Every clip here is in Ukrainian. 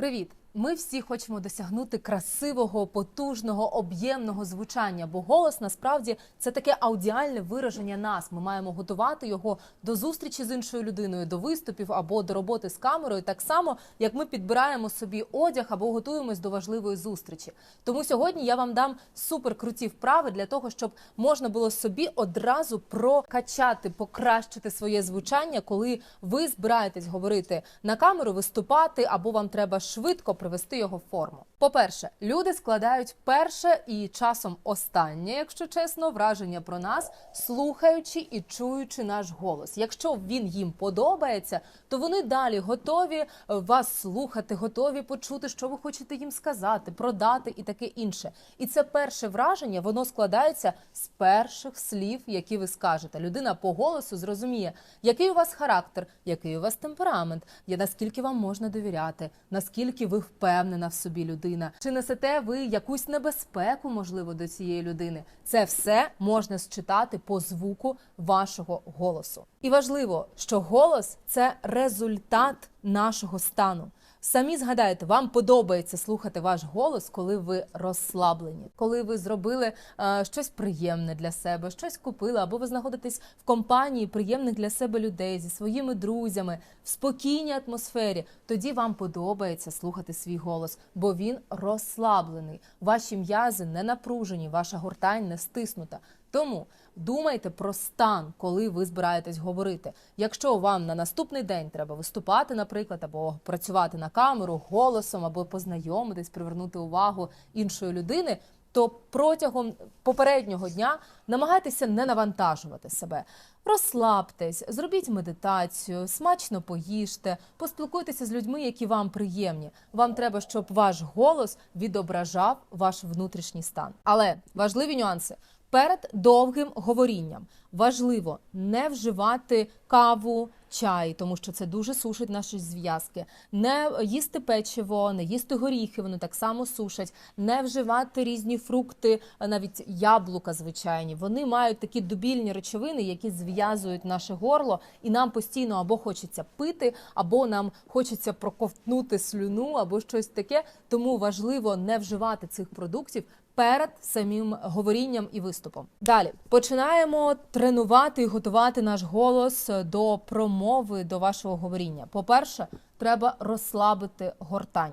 Привіт! Ми всі хочемо досягнути красивого, потужного, об'ємного звучання, бо голос насправді це таке аудіальне вираження нас. Ми маємо готувати його до зустрічі з іншою людиною, до виступів або до роботи з камерою, так само як ми підбираємо собі одяг або готуємось до важливої зустрічі. Тому сьогодні я вам дам суперкруті вправи для того, щоб можна було собі одразу прокачати, покращити своє звучання, коли ви збираєтесь говорити на камеру, виступати, або вам треба швидко привести його в форму. По-перше, люди складають перше і часом останнє, якщо чесно, враження про нас, слухаючи і чуючи наш голос. Якщо він їм подобається, то вони далі готові е, вас слухати, готові почути, що ви хочете їм сказати, продати і таке інше. І це перше враження, воно складається з перших слів, які ви скажете. Людина по голосу зрозуміє, який у вас характер, який у вас темперамент, наскільки вам можна довіряти, наскільки ви впевнена в собі людина, чи несете ви якусь небезпеку, можливо, до цієї людини. Це все можна считати по звуку вашого голосу. І важливо, що голос це результат нашого стану. Самі згадайте, вам подобається слухати ваш голос, коли ви розслаблені, коли ви зробили е, щось приємне для себе, щось купили, або ви знаходитесь в компанії приємних для себе людей зі своїми друзями в спокійній атмосфері. Тоді вам подобається слухати свій голос, бо він розслаблений. Ваші м'язи не напружені, ваша гортань не стиснута. Тому думайте про стан, коли ви збираєтесь говорити. Якщо вам на наступний день треба виступати, наприклад, або працювати на камеру голосом, або познайомитись, привернути увагу іншої людини. То протягом попереднього дня намагайтеся не навантажувати себе. Розслабтесь, зробіть медитацію, смачно поїжте, поспілкуйтеся з людьми, які вам приємні. Вам треба, щоб ваш голос відображав ваш внутрішній стан. Але важливі нюанси. Перед довгим говорінням. Важливо не вживати каву, чай, тому що це дуже сушить наші зв'язки. Не їсти печиво, не їсти горіхи, вони так само сушать, не вживати різні фрукти, навіть яблука звичайні. Вони мають такі дубільні речовини, які зв'язують наше горло, і нам постійно або хочеться пити, або нам хочеться проковтнути слюну, або щось таке. Тому важливо не вживати цих продуктів перед самим говорінням і виступом. Далі починаємо тренувати і готувати наш голос до промови до вашого говоріння. По-перше, треба розслабити гортань.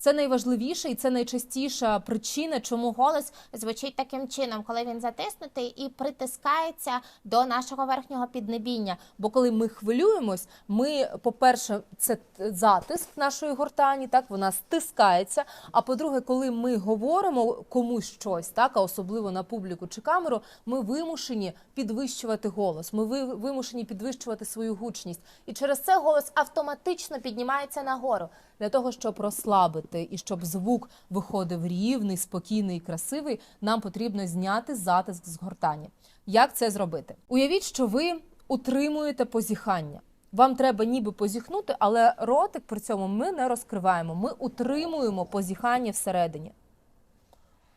Це найважливіше і це найчастіша причина, чому голос звучить таким чином, коли він затиснутий і притискається до нашого верхнього піднебіння. Бо коли ми хвилюємось, ми, по-перше, це затиск нашої гортані, так вона стискається. А по-друге, коли ми говоримо комусь щось, так а особливо на публіку чи камеру, ми вимушені підвищувати голос. Ми вимушені підвищувати свою гучність. І через це голос Автоматично піднімається нагору. Для того, щоб розслабити і щоб звук виходив рівний, спокійний і красивий, нам потрібно зняти затиск з гортані. Як це зробити? Уявіть, що ви утримуєте позіхання. Вам треба ніби позіхнути, але ротик при цьому ми не розкриваємо. Ми утримуємо позіхання всередині.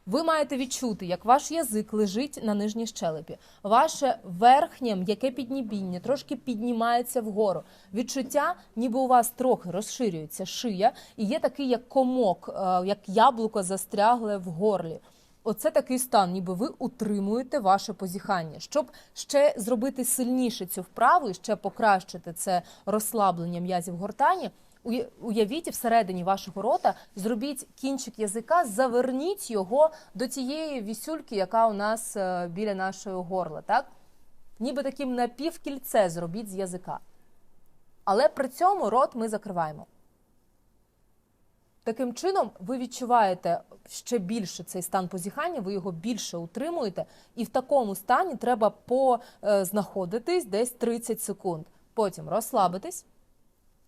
Ви маєте відчути, як ваш язик лежить на нижній щелепі. Ваше верхнє м'яке піднібіння трошки піднімається вгору. Відчуття, ніби у вас трохи розширюється шия, і є такий як комок, е, як яблуко застрягле в горлі. Оце такий стан, ніби ви утримуєте ваше позіхання. Щоб ще зробити сильніше цю вправу і ще покращити це розслаблення м'язів гортані. Уя- Уявіть всередині вашого рота, зробіть кінчик язика, заверніть його до тієї вісюльки, яка у нас е, біля нашого горла, так? Ніби таким напівкільце зробіть з язика. Але при цьому рот ми закриваємо. Таким чином, ви відчуваєте ще більше цей стан позіхання, ви його більше утримуєте, і в такому стані треба познаходитись десь 30 секунд. Потім розслабитись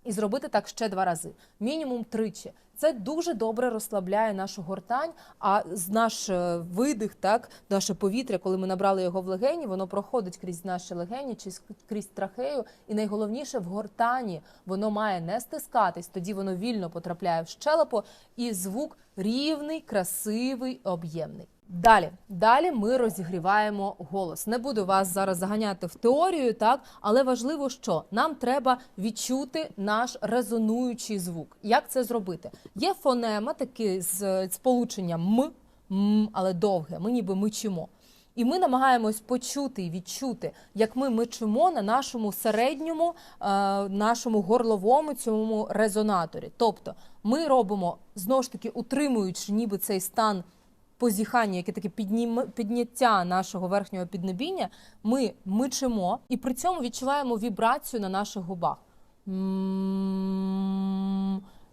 і зробити так ще два рази, мінімум тричі. Це дуже добре розслабляє нашу гортань. А наш е, видих, так наше повітря, коли ми набрали його в легені, воно проходить крізь наші легені чи крізь трахею. І найголовніше в гортані воно має не стискатись, тоді воно вільно потрапляє в щелепу, і звук рівний, красивий, об'ємний. Далі, далі ми розігріваємо голос. Не буду вас зараз заганяти в теорію, так але важливо, що нам треба відчути наш резонуючий звук. Як це зробити? Є фонема, таке з сполученням м, м, але довге. Ми ніби мичимо. І ми намагаємось почути і відчути, як ми мичимо на нашому середньому, е, нашому горловому цьому резонаторі. Тобто ми робимо знову ж таки, утримуючи ніби цей стан позіхання, яке таке піднім... підняття нашого верхнього піднебіння, ми мичимо і при цьому відчуваємо вібрацію на наших губах.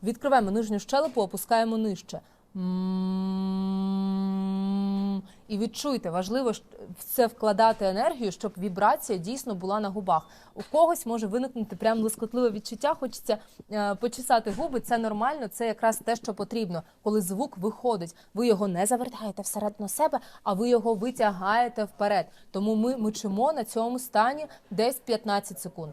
Відкриваємо нижню щелепу, опускаємо нижче. І відчуйте, важливо в це вкладати енергію, щоб вібрація дійсно була на губах. У когось може виникнути прям блискотливе відчуття, хочеться е, почесати губи. Це нормально, це якраз те, що потрібно, коли звук виходить. Ви його не завертаєте всередину себе, а ви його витягаєте вперед. Тому ми мичимо на цьому стані десь 15 секунд.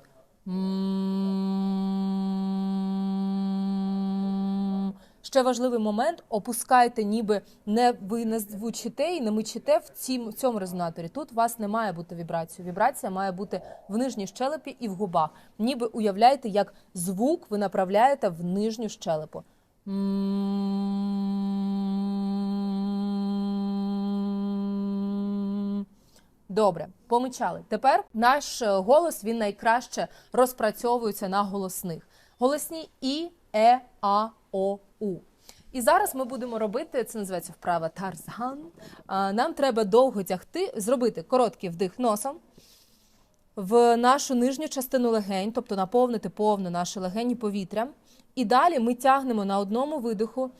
Ще важливий момент: опускайте, ніби не ви не звучите і не мичите в цім, цьому резонаторі. Тут у вас не має бути вібрації. Вібрація має бути в нижній щелепі і в губах. Ніби уявляєте, як звук ви направляєте в нижню щелепу. Добре, помичали. Тепер наш е, голос він найкраще розпрацьовується на голосних. Голосні і, е, а, о, у. І зараз ми будемо робити це називається вправа Тарзан. Нам треба довго тягти, зробити короткий вдих носом в нашу нижню частину легень, тобто наповнити повно наші легені повітрям. І далі ми тягнемо на одному видиху.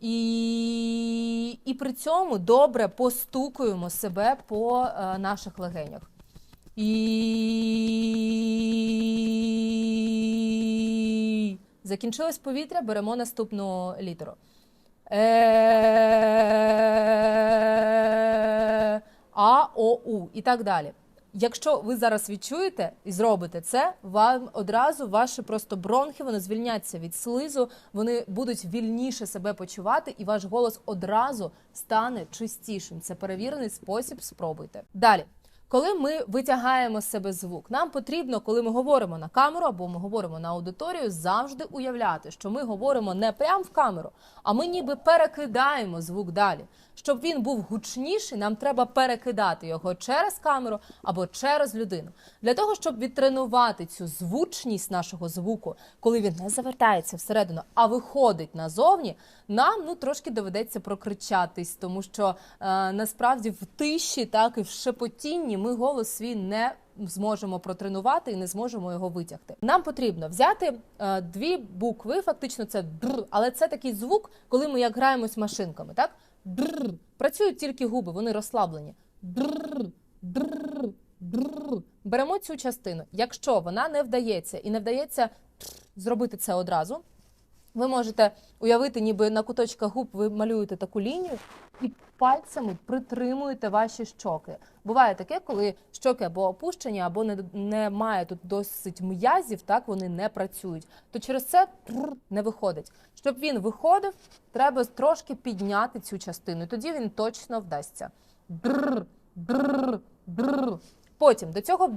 І, і при цьому добре постукуємо себе по е, наших легенях. І закінчилось повітря, беремо наступну літеру. Е, А, О, У і так далі. Якщо ви зараз відчуєте і зробите це, вам одразу ваші просто бронхи вони звільняться від слизу, вони будуть вільніше себе почувати, і ваш голос одразу стане чистішим. Це перевірений спосіб. Спробуйте. Далі. Коли ми витягаємо з себе звук, нам потрібно, коли ми говоримо на камеру або ми говоримо на аудиторію, завжди уявляти, що ми говоримо не прямо в камеру, а ми ніби перекидаємо звук далі. Щоб він був гучніший, нам треба перекидати його через камеру або через людину. Для того, щоб відтренувати цю звучність нашого звуку, коли він не завертається всередину, а виходить назовні, нам ну трошки доведеться прокричатись, тому що е, насправді в тиші, так і в шепотінні ми голос свій не зможемо протренувати і не зможемо його витягти. Нам потрібно взяти е, дві букви, фактично це др, але це такий звук, коли ми як граємось машинками, так? Др. Працюють тільки губи, вони розслаблені. Др, др, др. Беремо цю частину. Якщо вона не вдається і не вдається зробити це одразу, ви можете уявити, ніби на куточках губ ви малюєте таку лінію і пальцями притримуєте ваші щоки. Буває таке, коли щоки або опущені, або не, немає тут досить м'язів, так вони не працюють. То через це не виходить. Щоб він виходив, треба трошки підняти цю частину. і Тоді він точно вдасться. Потім до цього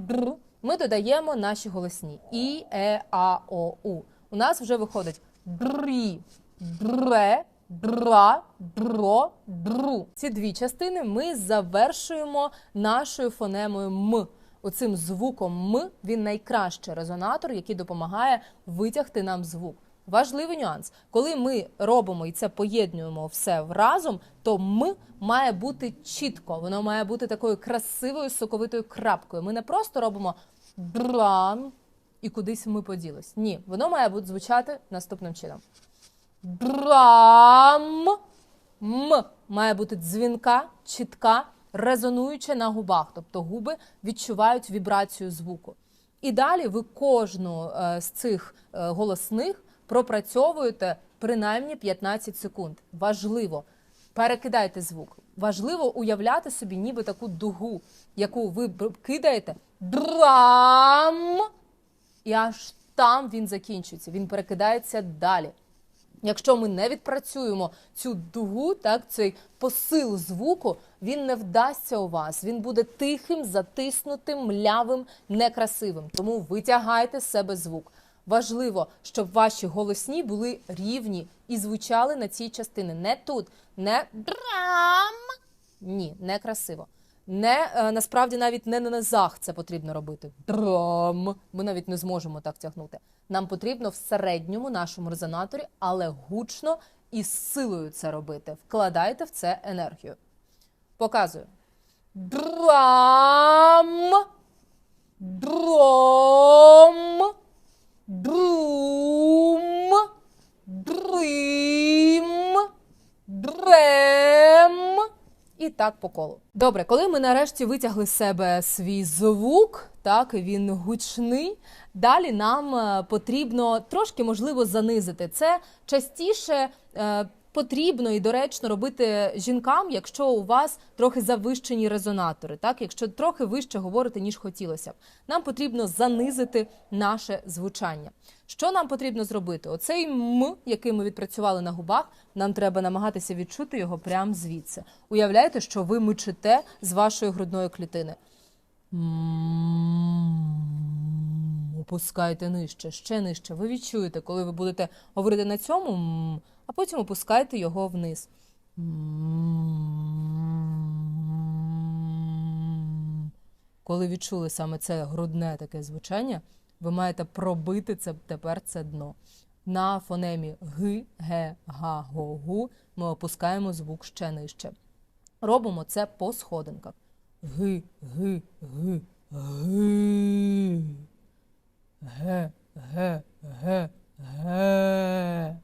ми додаємо наші голосні і, е, а, о, у. У нас вже виходить дрі, дре, дра, дро, дру. Ці дві частини ми завершуємо нашою фонемою м. Оцим звуком м він найкращий резонатор, який допомагає витягти нам звук. Важливий нюанс, коли ми робимо і це поєднуємо все разом, то м має бути чітко, воно має бути такою красивою соковитою крапкою. Ми не просто робимо драм і кудись ми поділись. Ні, воно має бути звучати наступним чином. Драм. М має бути дзвінка, чітка, резонуюча на губах. Тобто губи відчувають вібрацію звуку. І далі ви кожну е, з цих е, голосних пропрацьовуєте принаймні 15 секунд. Важливо, перекидайте звук. Важливо уявляти собі ніби таку дугу, яку ви кидаєте драм, і аж там він закінчується. Він перекидається далі. Якщо ми не відпрацюємо цю дугу, так цей посил звуку, він не вдасться у вас. Він буде тихим, затиснутим, млявим, некрасивим. Тому витягайте з себе звук. Важливо, щоб ваші голосні були рівні і звучали на цій частині. Не тут, не Драм. ні, не красиво. Не е, насправді навіть не на низах це потрібно робити. Драм. Ми навіть не зможемо так тягнути. Нам потрібно в середньому нашому резонаторі, але гучно і з силою це робити. Вкладайте в це енергію. Показую. Драм. Дром. Друм. Так по колу. Добре, коли ми нарешті витягли з себе свій звук, так він гучний. Далі нам е, потрібно трошки можливо занизити. Це частіше е, потрібно і доречно робити жінкам, якщо у вас трохи завищені резонатори, так якщо трохи вище говорити, ніж хотілося б. Нам потрібно занизити наше звучання. Що нам потрібно зробити? Оцей м, який ми відпрацювали на губах, нам треба намагатися відчути його прямо звідси. Уявляєте, що ви мичите з вашої грудної клітини. Опускайте нижче, ще нижче. Ви відчуєте, коли ви будете говорити на цьому, а потім опускайте його вниз. Коли відчули саме це грудне таке звучання, ви маєте пробити це тепер це дно. На фонемі г, ге, га, го, гу ми опускаємо звук ще нижче. Робимо це по сходинках. Ги, ги, ги, ги. Ге, ге, ге, ге.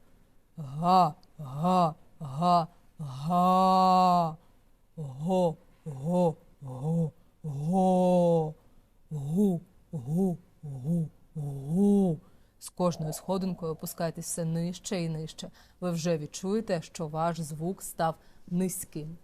Га, га, га, га. Го, го, го, го. Гу, гу, гу, гу. З кожною сходинкою опускайтесь все нижче і нижче. Ви вже відчуєте, що ваш звук став низьким.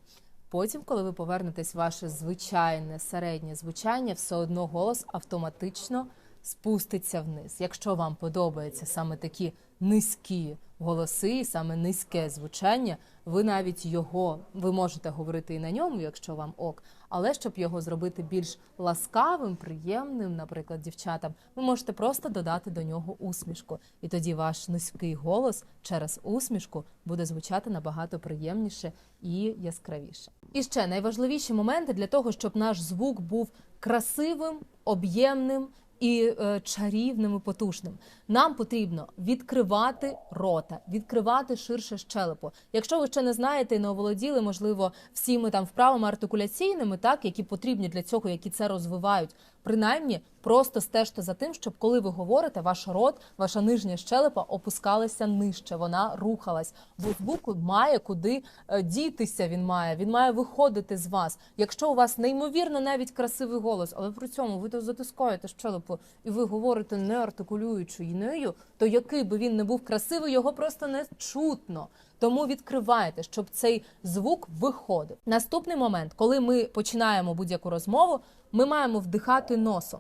Потім, коли ви повернетесь ваше звичайне середнє звучання, все одно голос автоматично спуститься вниз. Якщо вам подобаються саме такі низькі голоси, і саме низьке звучання, ви навіть його ви можете говорити і на ньому, якщо вам ок. Але щоб його зробити більш ласкавим, приємним, наприклад, дівчатам, ви можете просто додати до нього усмішку, і тоді ваш низький голос через усмішку буде звучати набагато приємніше і яскравіше. І ще найважливіші моменти для того, щоб наш звук був красивим, об'ємним і е, чарівним і потужним. Нам потрібно відкривати рота, відкривати ширше щелепу. Якщо ви ще не знаєте і не оволоділи, можливо, всіми там вправами артикуляційними, так які потрібні для цього, які це розвивають. Принаймні, просто стежте за тим, щоб коли ви говорите, ваш рот, ваша нижня щелепа опускалася нижче, вона рухалась. Звук має куди е, дітися. Він має, він має виходити з вас. Якщо у вас неймовірно навіть красивий голос, але при цьому ви то затискаєте щелепу і ви говорите не артикулюючи нею, то який би він не був красивий, його просто не чутно. Тому відкривайте, щоб цей звук виходив. Наступний момент, коли ми починаємо будь-яку розмову, ми маємо вдихати носом.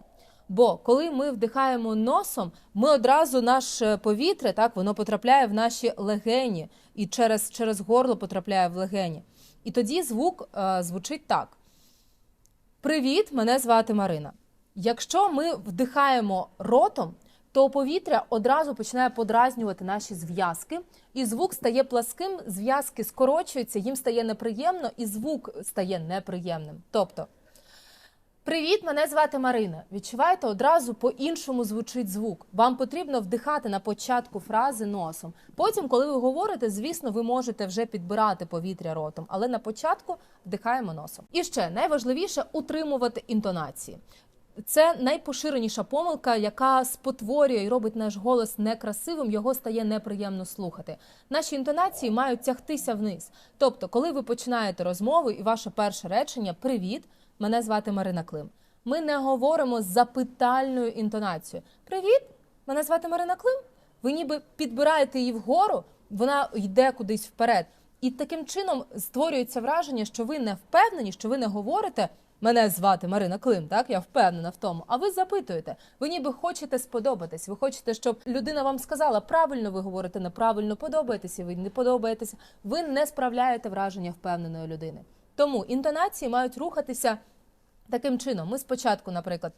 Бо коли ми вдихаємо носом, ми одразу наше повітря, так воно потрапляє в наші легені і через, через горло потрапляє в легені. І тоді звук е, звучить так: Привіт, мене звати Марина. Якщо ми вдихаємо ротом, то повітря одразу починає подразнювати наші зв'язки, і звук стає пласким, зв'язки скорочуються, їм стає неприємно, і звук стає неприємним. Тобто, Привіт, мене звати Марина. Відчуваєте, одразу по-іншому звучить звук. Вам потрібно вдихати на початку фрази носом. Потім, коли ви говорите, звісно, ви можете вже підбирати повітря ротом, але на початку вдихаємо носом. І ще найважливіше утримувати інтонації. Це найпоширеніша помилка, яка спотворює і робить наш голос некрасивим, його стає неприємно слухати. Наші інтонації мають тягтися вниз. Тобто, коли ви починаєте розмову і ваше перше речення Привіт, мене звати Марина Клим. Ми не говоримо з запитальною інтонацією. Привіт, мене звати Марина Клим. Ви ніби підбираєте її вгору, вона йде кудись вперед. І таким чином створюється враження, що ви не впевнені, що ви не говорите мене звати Марина Клим, так я впевнена в тому. А ви запитуєте, ви ніби хочете сподобатись, ви хочете, щоб людина вам сказала, правильно ви говорите, неправильно подобаєтеся, ви не подобаєтеся. Ви не справляєте враження впевненої людини. Тому інтонації мають рухатися Таким чином, ми спочатку, наприклад,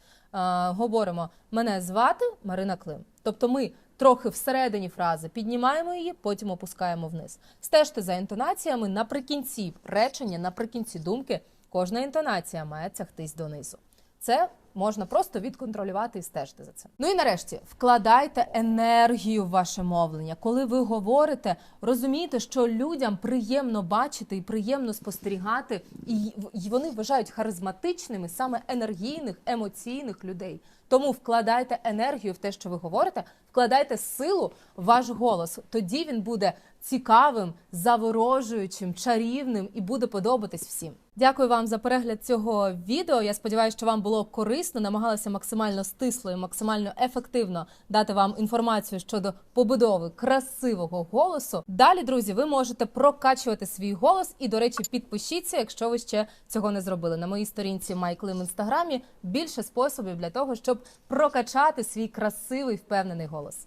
говоримо мене звати Марина Клим. Тобто ми трохи всередині фрази піднімаємо її, потім опускаємо вниз. Стежте за інтонаціями наприкінці речення, наприкінці думки. Кожна інтонація має тягтись донизу. Це можна просто відконтролювати і стежити за цим. Ну і нарешті вкладайте енергію в ваше мовлення. Коли ви говорите, розумійте, що людям приємно бачити і приємно спостерігати, і вони вважають харизматичними саме енергійних, емоційних людей. Тому вкладайте енергію в те, що ви говорите, вкладайте силу в ваш голос. Тоді він буде цікавим, заворожуючим, чарівним і буде подобатись всім. Дякую вам за перегляд цього відео. Я сподіваюся, що вам було корисно. Намагалася максимально стисло і максимально ефективно дати вам інформацію щодо побудови красивого голосу. Далі, друзі, ви можете прокачувати свій голос. І, до речі, підпишіться, якщо ви ще цього не зробили. На моїй сторінці Майклим в інстаграмі більше способів для того, щоб прокачати свій красивий впевнений голос.